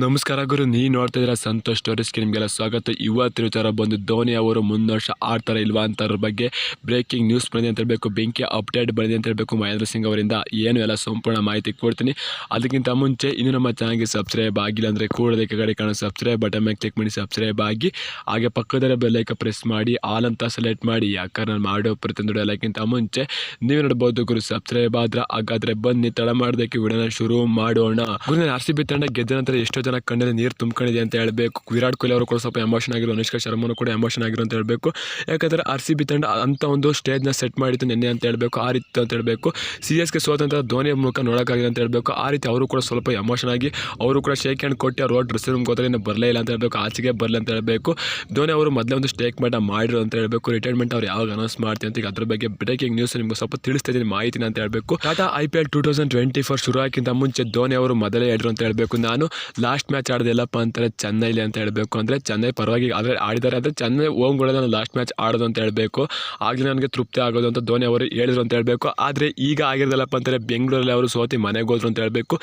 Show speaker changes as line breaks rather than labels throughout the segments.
ನಮಸ್ಕಾರ ಗುರು ನೀ ನೋಡ್ತಾ ಇದ್ದೀರಾ ಸಂತೋಷ್ ಸ್ಟೋರೀಸ್ಗೆ ನಿಮಗೆಲ್ಲ ಸ್ವಾಗತ. ಇವತ್ತಿನ ವಿಚಾರ ಬಂದು ಧೋನಿ ಅವರು ಮುಂದಿನ ವರ್ಷ ಆಡ್ತಾರೆ ಇಲ್ವಾ ಅಂತ ಬಗ್ಗೆ ಬ್ರೇಕಿಂಗ್ ನ್ಯೂಸ್ ಬಂದಿದೆ ಅಂತ ಹೇಳಬೇಕು, ಬೆಂಕಿ ಅಪ್ಡೇಟ್ ಬಂದಿದೆ ಅಂತ ಹೇಳಬೇಕು ಮಹೇಂದ್ರ ಸಿಂಗ್ ಅವರಿಂದ. ಏನು ಎಲ್ಲ ಸಂಪೂರ್ಣ ಮಾಹಿತಿ ಕೊಡ್ತೀನಿ. ಅದಕ್ಕಿಂತ ಮುಂಚೆ ಇನ್ನು ನಮ್ಮ ಚಾನಲ್ಗೆ ಸಬ್ಸ್ಕ್ರೈಬ್ ಆಗಿಲ್ಲ ಅಂದರೆ ಕೂಡಲೇ ಕಡೆ ಕಾಣೋ ಸಬ್ಸ್ಕ್ರೈಬ್ ಬಟನ್ ಮೇಲೆ ಕ್ಲಿಕ್ ಮಾಡಿ ಸಬ್ಸ್ಕ್ರೈಬ್ ಆಗಿ, ಹಾಗೆ ಪಕ್ಕದಲ್ಲೇ ಬೆಲ್ಲೈಕ ಪ್ರೆಸ್ ಮಾಡಿ ಆಲ್ ಅಂತ ಸೆಲೆಕ್ಟ್ ಮಾಡಿ ಯಾಕಂದ್ರೆ ನಾನು ಮಾಡೋ ಪ್ರತಿಯೊಂದು ಎಲ್ಲಕ್ಕಿಂತ ಮುಂಚೆ ನೀವು ನೋಡ್ಬೋದು ಗುರು ಸಬ್ಸ್ಕ್ರೈಬ್ ಆದ್ರೆ ಹಾಗಾದರೆ ಬನ್ನಿ, ತಡ ಮಾಡೋದಕ್ಕೆ ವಿಡಿಯೋನ ಶುರು ಮಾಡೋಣ. ಗುರು ಆರ್ ಸಿ ಬಿ ತಂಡ ಗೆದ್ದ ನಂತರ ಎಷ್ಟೋ ಜನ ಕಣ್ಣಲ್ಲಿ ನೀರು ತುಂಬ್ಕೊಂಡಿದೆ ಅಂತ ಹೇಳಬೇಕು ವಿರಾಟ್ ಕೊಹ್ಲಿ ಅವರು ಕೂಡ ಸ್ವಲ್ಪ ಎಮೋಷನ್ ಆಗಿರೋ ಅನುಷ್ಕಾ ಶರ್ಮನು ಕೂಡ ಎಮೋಷನ್ ಆಗಿರೋ ಅಂತ ಹೇಳಬೇಕು ಯಾಕಂದರೆ ಆರ್ ಸಿ ಬಿ ತಂಡ ಅಂತ ಒಂದು ಸ್ಟೇಜ್ನ ಸೆಟ್ ಮಾಡಿತ್ತು ನಿನ್ನೆ ಅಂತ ಹೇಳಬೇಕು ಆ ರೀತಿ ಅಂತ ಹೇಳಬೇಕು ಸಿ ಎಸ್ಗೆ ಸೋತಂತ ಧೋನಿ ಮೂಲಕ ನೋಡೋಕ್ಕಾಗಿದೆ ಅಂತ ಹೇಳಬೇಕು ಆ ರೀತಿ ಅವರು ಕೂಡ ಸ್ವಲ್ಪ ಎಮೋಷನ್ ಆಗಿ ಅವರು ಕೂಡ ಶೇಕ್ ಹ್ಯಾಂಡ್ ಕೊಟ್ಟು ಅವ್ರು ಡ್ರೆಸ್ಸಿಂಗ್ ರೂಮ್ಗೆ ಹೋದ್ರೆ ಇನ್ನೂ ಬರಲೇ ಇಲ್ಲ ಅಂತ ಹೇಳಬೇಕು ಆಚೆಗೆ ಬರಲಿ ಅಂತ ಹೇಳಬೇಕು ಧೋನಿ ಅವರು ಮೊದಲೇ ಒಂದು ಸ್ಟೇಕ್ ಮಾಡ ಮಾಡಿರು ಅಂತ ಹೇಳಬೇಕು ರಿಟೈರ್ಮೆಂಟ್ ಅವ್ರು ಯಾವಾಗ ಅನೌನ್ಸ್ ಮಾಡ್ತೀನಿ ಅಂತ ಈಗ ಅದ್ರ ಬಗ್ಗೆ ಬ್ರೇಕಿಂಗ್ ನ್ಯೂಸ್ ನಿಮ್ಗೆ ಸ್ವಲ್ಪ ತಿಳಿಸ್ತಾ ಇದ್ದೀನಿ ಮಾಹಿತಿನ ಅಂತ ಹೇಳಬೇಕು Tata I P L two thousand twenty four ಶುರು ಮುಂಚೆ ಧೋನಿ ಅವರು ಮೊದಲೇ ಹೇಳಿದ್ರು ಅಂತ ಹೇಳಬೇಕು ನಾನು ಲಾಸ್ಟ್ ಮ್ಯಾಚ್ ಆಡೋದಿಲ್ಲಪ್ಪ ಅಂತಾರೆ ಚೆನ್ನೈಲಿ ಅಂತ ಹೇಳಬೇಕು. ಅಂದರೆ ಚೆನ್ನೈ ಪರವಾಗಿ ಆದರೆ ಆಡಿದ್ದಾರೆ. ಅಂದರೆ ಚೆನ್ನೈ ಹೋಗ್ಬಿಡ ನಾನು ಲಾಸ್ಟ್ ಮ್ಯಾಚ್ ಆಡೋದು ಅಂತ ಹೇಳಬೇಕು. ಆಗಲೇ ನನಗೆ ತೃಪ್ತಿ ಆಗೋದು ಅಂತ ಧೋನಿ ಅವರು ಹೇಳಿದ್ರು ಅಂತ ಹೇಳಬೇಕು. ಆದರೆ ಈಗ ಆಗಿರೋದಲ್ಲಪ್ಪ ಅಂತಾರೆ ಬೆಂಗಳೂರಲ್ಲಿ ಅವರು ಸೋತಿ ಮನೆಗೆ ಹೋದ್ರು ಅಂತ ಹೇಳಬೇಕು.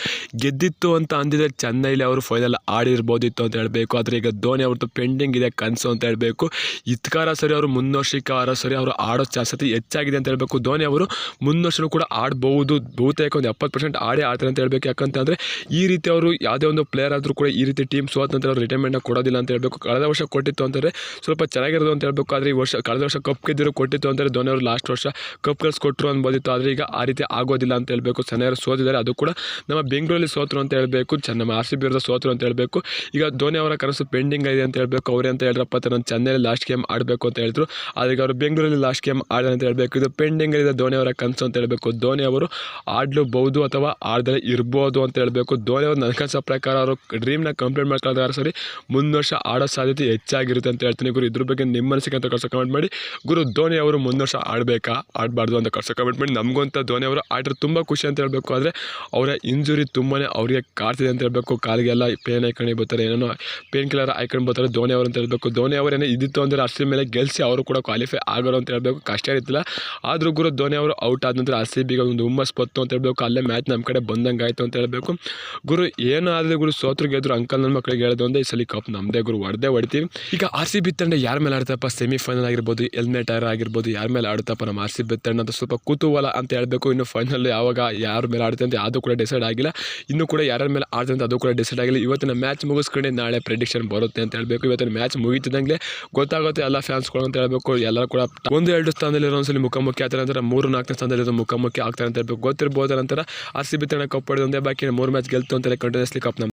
ಗೆದ್ದಿತ್ತು ಅಂತ ಅಂದಿದ್ರೆ ಚೆನ್ನೈಲಿ ಅವರು ಫೈನಲ್ ಆಡಿರ್ಬೋದಿತ್ತು ಅಂತ ಹೇಳಬೇಕು. ಆದರೆ ಈಗ ಧೋನಿ ಅವ್ರದ್ದು ಪೆಂಡಿಂಗ್ ಇದೆ, ಕನಸು ಅಂತ ಹೇಳಬೇಕು. ಇತ್ಕಾರ ಸರಿ ಅವರು ಮುನ್ನೋರ್ಷಿಕಾರ ಸರಿ ಅವರು ಆಡೋ ಚಾಸತಿ ಹೆಚ್ಚಾಗಿದೆ ಅಂತ ಹೇಳಬೇಕು. ಧೋನಿ ಅವರು ಮುನ್ನೋರ್ಷನೂ ಕೂಡ ಆಡ್ಬೋದು. ಬಹುತೇಕ ಒಂದು ಎಪ್ಪತ್ತು ಪರ್ಸೆಂಟ್ ಆಡೇ ಆಡ್ತಾರೆ ಅಂತ ಹೇಳಬೇಕು. ಯಾಕಂತಂದರೆ ಈ ರೀತಿ ಅವರು ಯಾವುದೇ ಒಂದು ಪ್ಲೇಯರ್ ಆದರೂ ಕೂಡ ಈ ರೀತಿ ಟೀಮ್ ಸೋತ ನಂತರ ಅವರು ರಿಟೈರ್ಮೆಂಟ್ನ ಕೊಡೋದಿಲ್ಲ ಅಂತ ಹೇಳಬೇಕು. ಕಳೆದ ವರ್ಷ ಕೊಟ್ಟಿತ್ತು ಅಂತಾರೆ ಸ್ವಲ್ಪ ಚೆನ್ನಾಗಿರೋದು ಅಂತ ಹೇಳಬೇಕು. ಆದರೆ ಈ ವರ್ಷ, ಕಳೆದ ವರ್ಷ ಕಪ್ ಗೆದ್ದಿರೋ ಕೊಟ್ಟಿತ್ತು ಅಂತಾರೆ ಧೋನಿ ಅವರು ಲಾಸ್ಟ್ ವರ್ಷ ಕಪ್ ಕೊಟ್ಟರು ಅನ್ಬೋದಿತ್ತು. ಆದರೆ ಈಗ ಆ ರೀತಿ ಆಗೋದಿಲ್ಲ ಅಂತ ಹೇಳಬೇಕು. ಚೆನ್ನಾಗಿ ಸೋತಿದ್ದಾರೆ. ಅದು ಕೂಡ ನಮ್ಮ ಬೆಂಗಳೂರಲ್ಲಿ ಸೋತರು ಅಂತ ಹೇಳಬೇಕು. ನಮ್ಮ ಆರ್ ಸಿ ಬಿ ವಿರುದ್ಧ ಸೋತರು ಅಂತ ಹೇಳಬೇಕು. ಈಗ ಧೋನಿ ಅವರ ಕನಸು ಪೆಂಡಿಂಗ್ ಇದೆ ಅಂತ ಹೇಳಬೇಕು. ಅವರೇ ಅಂತ ಹೇಳಿದ್ರಪ್ಪ ನಾನು ಚೆನ್ನೈಲಿ ಲಾಸ್ಟ್ ಗೇಮ್ ಆಡಬೇಕು ಅಂತ ಹೇಳಿದ್ರು. ಆದರೆ ಅವರು ಬೆಂಗಳೂರಲ್ಲಿ ಲಾಸ್ಟ್ ಗೇಮ್ ಆಡಿದೆ ಅಂತ ಹೇಳಬೇಕು. ಇದು ಪೆಂಡಿಂಗ್ ಇದೆ ಧೋನಿ ಅವರ ಕನಸು ಅಂತ ಹೇಳಬೇಕು. ಧೋನಿ ಅವರು ಆಡಲೂಬಹುದು ಅಥವಾ ಆಡದೇ ಇರ್ಬೋದು ಅಂತ ಹೇಳಬೇಕು. ಧೋನಿ ಅವರು ನನ್ನ ಕನಸ ಪ್ರಕಾರ ಅವರು ಡ್ರೀಮ್ನ ಕಂಪ್ಲೀಟ್ ಮಾಡ್ಕೊಳ್ತಾರೆ ಸರಿ. ಮುಂದಿನ ವರ್ಷ ಆಡೋ ಸಾಧ್ಯತೆ ಹೆಚ್ಚಾಗಿರುತ್ತೆ ಅಂತ ಹೇಳ್ತೀನಿ ಗುರು. ಇದ್ರ ಬಗ್ಗೆ ನಿಮ್ಮ ಮನಸ್ಸಿಗೆ ಅಂತ ಕಳ್ಸೋ ಕಮೆಂಟ್ ಮಾಡಿ. ಗುರು, ಧೋನಿ ಅವರು ಮುಂದಿನ ವರ್ಷ ಆಡಬೇಕಾ? ಆಡಬಾರ್ದು ಅಂತ ಕಳ್ಸೋ ಕಮೆಂಟ್ ಮಾಡಿ. ನಮಗಂತ ಧೋನಿ ಅವರು ಆಡ್ರೆ ತುಂಬ ಖುಷಿ ಅಂತ ಹೇಳಬೇಕು. ಆದರೆ ಅವರ ಇಂಜುರಿ ತುಂಬಾ ಅವರಿಗೆ ಕಾಡ್ತಿದೆ ಅಂತ ಹೇಳಬೇಕು. ಕಾಲಿಗೆಲ್ಲ ಪೇನ್ ಹಾಕೊಂಡು ಬರ್ತಾರೆ ಏನೋ ಪೇನ್ ಕಿಲ್ಲರ್ ಹಾಕೊಂಡು ಬರ್ತಾರೆ ಧೋನಿ ಅವರು ಅಂತ ಹೇಳಬೇಕು. ಧೋನಿ ಅವರೇನೇ ಇದ್ದಿತ್ತು ಅಂದರೆ ಅಷ್ಟರ ಮೇಲೆ ಗೆಲ್ಸಿ ಅವರು ಕೂಡ ಕ್ವಾಲಿಫೈ ಆಗೋರು ಅಂತ ಹೇಳಬೇಕು. ಕಷ್ಟ ಇರ್ತಿಲ್ಲ ಆದರೂ ಗುರು, ಧೋನಿ ಅವರು ಔಟ್ ಆದ ನಂತರ ಆರ್ ಸಿ ಬಿಗೆ ಒಂದು ಹುಮ್ಮಸ್ ಬತ್ತು ಅಂತ ಹೇಳಬೇಕು. ಅಲ್ಲೇ ಮ್ಯಾಚ್ ನಮ್ಮ ಕಡೆ ಬಂದಂಗೆ ಆಯಿತು ಅಂತ ಹೇಳಬೇಕು. ಗುರು ಏನು ಆದರೆ ಗುರು ಸೋತ್ರು ಗೆದ್ರು ಅಂಕಲ್ ನನ್ನ ಮಕ್ಕಳಿಗೆ ಹೇಳಿದ್ರು ಒಂದೇ, ಈ ಸಲ ಕಪ್ ನಮ್ಮದೇ ಗುರು, ಹೊಡೆದೇ ಹೊಡಿತೀವಿ. ಈಗ ಆರ್ ಸಿ ಬಿ ತಂಡ ಯಾರ ಮೇಲೆ ಆಡ್ತಪ್ಪ? ಸೆಮಿಫೈನಲ್ ಆಗಿರ್ಬೋದು ಎಲ್ಮೆಟರ್ ಆಗಿರ್ಬೋದು, ಯಾರ ಮೇಲೆ ಆಡುತ್ತಪ್ಪ ನಮ್ಮ ಆರ್ ಸಿ ಬಿ ತಂಡ ಅಂತ ಸ್ವಲ್ಪ ಕುತೂಹಲ ಅಂತ ಹೇಳಬೇಕು. ಇನ್ನು ಫೈನಲ್ ಯಾವಾಗ ಯಾರ ಮೇಲೆ ಆಡುತ್ತೆ ಅಂತ ಅದು ಕೂಡ ಡಿಸೈಡ್ ಆಗಿಲ್ಲ. ಇನ್ನು ಕೂಡ ಯಾರ ಮೇಲೆ ಆಡ್ತಾರೆ ಅಂತ ಅದು ಕೂಡ ಡಿಸೈಡ್ ಆಗಿಲ್ಲ. ಇವತ್ತಿನ ಮ್ಯಾಚ್ ಮುಗಿಸ್ಕೊಂಡು ನಾಳೆ ಪ್ರೆಡಿಕ್ಷನ್ ಬರುತ್ತೆ ಅಂತ ಹೇಳಬೇಕು. ಇವತ್ತಿನ ಮ್ಯಾಚ್ ಮುಗಿತಿದ್ದಂಗೆ ಗೊತ್ತಾಗುತ್ತೆ ಎಲ್ಲ ಫ್ಯಾನ್ಸ್ಗಳು ಅಂತ ಹೇಳಬೇಕು. ಎಲ್ಲರೂ ಕೂಡ ಒಂದು ಎರಡು ಸ್ಥಾನದಲ್ಲಿ ಒಂದ್ಸಲಿ ಮುಖಾಮುಖಿ ಆಗ್ತಾರೆ ನಂತರ ಮೂರು ನಾಲ್ಕನೇ ಸ್ಥಾನದಲ್ಲಿ ಮುಖಾಮುಖಿ ಆಗ್ತಾರೆ ಅಂತ ಹೇಳಬೇಕು. ಗೊತ್ತಿರ್ಬೋದು ನಂತರ ಆರ್ ಸಿ ಬಿ ತಂಡ ಕಪ್ ಒಂದೇ ಬಾಕಿ ಮೂರು ಮ್ಯಾಚ್ ಗೆಲ್ತು ಅಂತಾರೆ ಕಂಟಿನ್ಯೂಸ್ಲಿ ಕಪ್